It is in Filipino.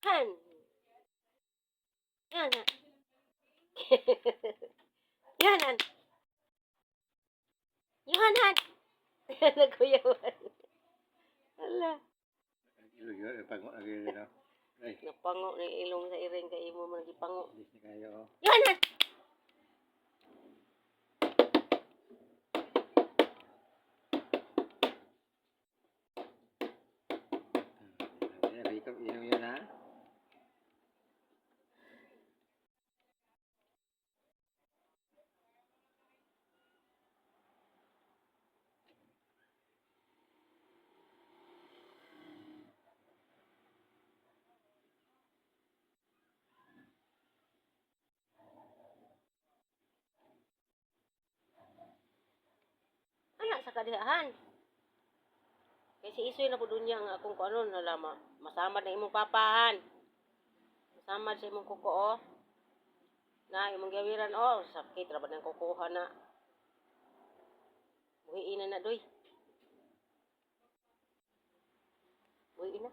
Han. Yan han. Yan han. Yan han. Nagkuyawan. Ala. Ilo yun, pango lagi rin no. Ay, Napango ni ilong sa iring kay imo man gipango. na kadihahan. Kaya si Isoy na po dun niya nga kung ano, na lama. Masama na imong papahan. Masama sa imong kuko o. Na imong gawiran oh, o. Sakit raban ang kukuha na. Buhiin na na doy. Buhiin na.